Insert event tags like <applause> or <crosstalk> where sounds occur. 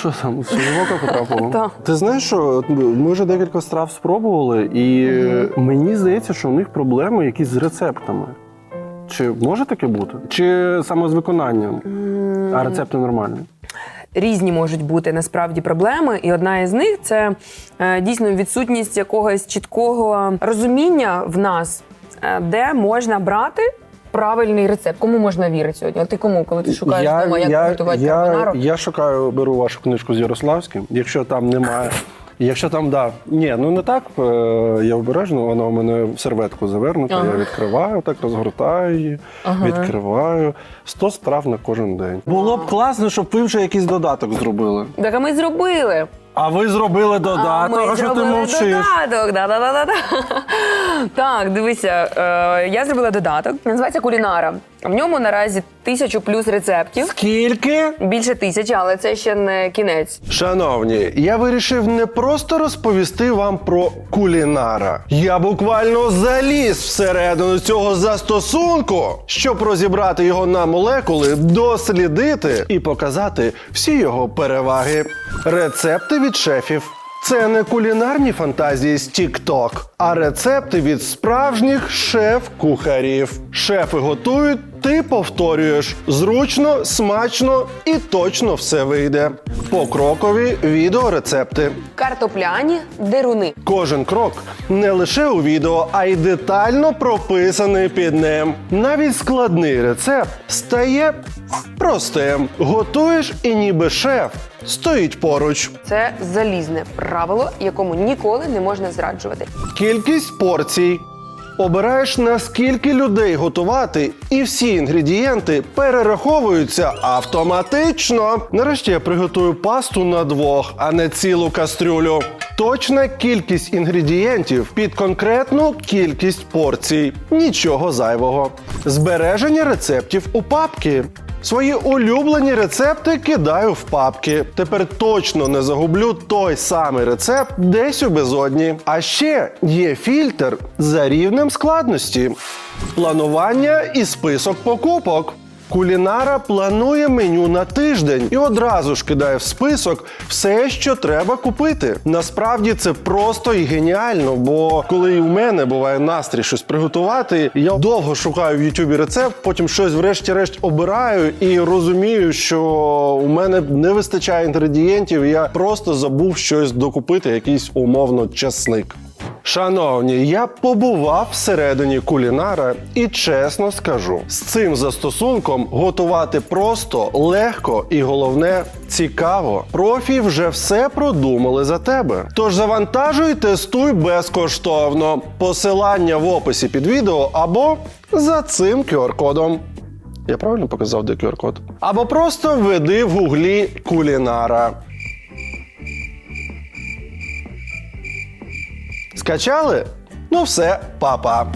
Що там, око потрапило? <laughs> Так. Ти знаєш, що ми вже декілька страв спробували, і мені здається, що у них проблеми якісь з рецептами. Чи може таке бути? Чи саме з виконанням? А рецепти нормальні? Різні можуть бути насправді проблеми, і одна із них це е, дійсно відсутність якогось чіткого розуміння в нас, е, де можна брати правильний рецепт. Кому можна вірити сьогодні? От ти кому, коли ти шукаєш вдома, як я, приготувати я, карбонару? я шукаю, беру вашу книжку з Ярославським. Якщо там немає. Якщо там, да. Ні, ну не так. е, Я обережно, вона у мене в серветку завернута. Ага. Я відкриваю, так розгортаю її, Ага. відкриваю. 100 страв на кожен день. Було б класно, щоб ви вже якийсь додаток зробили. Так, а ми зробили. А ви зробили А додаток, ми а що ти зробили мовчиш? Додаток, да, да, да, да, да. Так, дивися, е, я зробила додаток. Називається кулінара. В ньому наразі тисячу плюс рецептів. Скільки? Більше тисячі, але це ще не кінець. Шановні, я вирішив не просто розповісти вам про кулінара. Я буквально заліз всередину цього застосунку, щоб розібрати його на молекули, дослідити і показати всі його переваги. Рецепти від шефів. Це не кулінарні фантазії з TikTok, а рецепти від справжніх шеф-кухарів. Шефи готують, ти повторюєш. Зручно, смачно і точно все вийде. Покрокові відеорецепти. Картопляні деруни. Кожен крок не лише у відео, а й детально прописаний під ним. Навіть складний рецепт стає простим. Готуєш і ніби шеф стоїть поруч. Це залізне правило, якому ніколи не можна зраджувати. Кількість порцій. Обираєш на скільки людей готувати, і всі інгредієнти перераховуються автоматично. Нарешті я приготую пасту на двох, а не цілу кастрюлю. Точна кількість інгредієнтів під конкретну кількість порцій. Нічого зайвого. Збереження рецептів у папки. Свої улюблені рецепти кидаю в папки. Тепер точно не загублю той самий рецепт десь у безодні. А ще є фільтр за рівнем складності, планування і список покупок. Кулінара планує меню на тиждень і одразу ж кидає в список все, що треба купити. Насправді це просто і геніально, бо коли і у мене буває настрій щось приготувати, я довго шукаю в Ютубі рецепт, потім щось врешті-решт обираю і розумію, що у мене не вистачає інгредієнтів. і Я просто забув щось докупити, якийсь умовно часник. Шановні, я побував всередині кулінара і чесно скажу, з цим застосунком готувати просто легко і головне цікаво. Профі вже все продумали за тебе. Тож завантажуй, тестуй безкоштовно. Посилання в описі під відео або за цим QR-кодом. Я правильно показав, де QR-код? Або просто введи в гуглі кулінара. Скачали? Ну все, папа.